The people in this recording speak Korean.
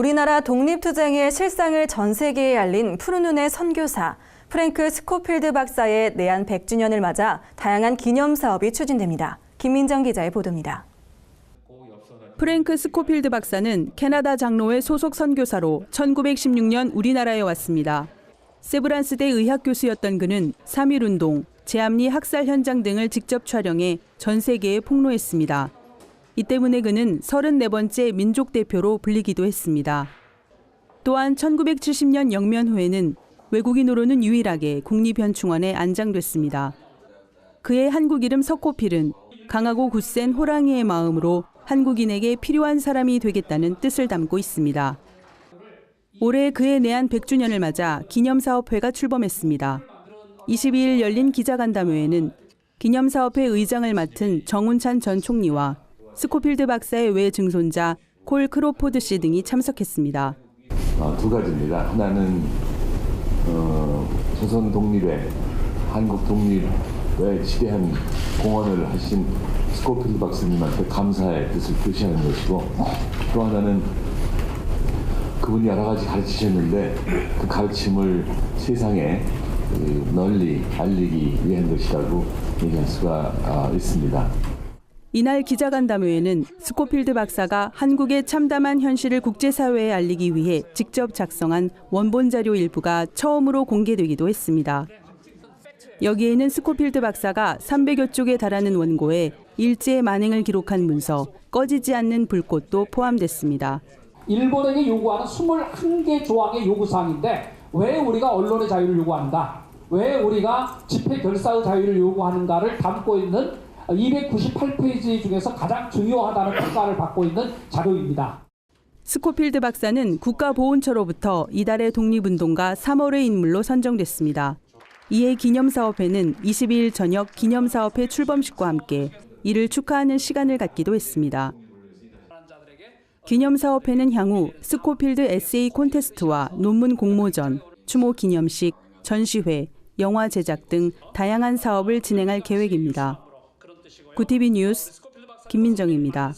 우리나라 독립투쟁의 실상을 전 세계에 알린 푸른 눈의 선교사 프랭크 스코필드 박사의 내한 100주년을 맞아 다양한 기념 사업이 추진됩니다. 김민정 기자의 보도입니다. 프랭크 스코필드 박사는 캐나다 장로회 소속 선교사로 1916년 우리나라에 왔습니다. 세브란스대 의학 교수였던 그는 3.1 운동, 제암리 학살 현장 등을 직접 촬영해 전 세계에 폭로했습니다. 이 때문에 그는 34번째 민족 대표로 불리기도 했습니다. 또한 1970년 영면 후에는 외국인으로는 유일하게 국립현충원에 안장됐습니다. 그의 한국 이름 석호필은 강하고 굳센 호랑이의 마음으로 한국인에게 필요한 사람이 되겠다는 뜻을 담고 있습니다. 올해 그의 내한 100주년을 맞아 기념사업회가 출범했습니다. 22일 열린 기자간담회에는 기념사업회 의장을 맡은 정운찬 전 총리와 스코필드 박사의 외 증손자 콜 크로포드 씨 등이 참석했습니다. 어, 두 가지입니다. 하나는 어, 조선 독립에 한국 독립에 지대한 공헌을 하신 스코필드 박사님한테 감사의 뜻을 표시하는 것이고 또 하나는 그분이 여러 가지 가르치셨는데 그 가르침을 세상에 그 널리 알리기 위한 것이라고 얘기할 수가 아, 있습니다. 이날 기자간담회에는 스코필드 박사가 한국의 참담한 현실을 국제사회에 알리기 위해 직접 작성한 원본 자료 일부가 처음으로 공개되기도 했습니다. 여기에는 스코필드 박사가 300여 쪽에 달하는 원고에 일제의 만행을 기록한 문서, 꺼지지 않는 불꽃도 포함됐습니다. 일본에게 요구하는 21개 조항의 요구사항인데 왜 우리가 언론의 자유를 요구하는가? 왜 우리가 집회 결사의 자유를 요구하는가를 담고 있는 298페이지 중에서 가장 중요하다는 평가를 받고 있는 자료입니다. 스코필드 박사는 국가보훈처로부터 이달의 독립운동가 3월의 인물로 선정됐습니다. 이에 기념사업회는 22일 저녁 기념사업회 출범식과 함께 이를 축하하는 시간을 갖기도 했습니다. 기념사업회는 향후 스코필드 에세이 콘테스트와 논문 공모전, 추모 기념식, 전시회, 영화 제작 등 다양한 사업을 진행할 계획입니다. 구티비 뉴스 김민정입니다.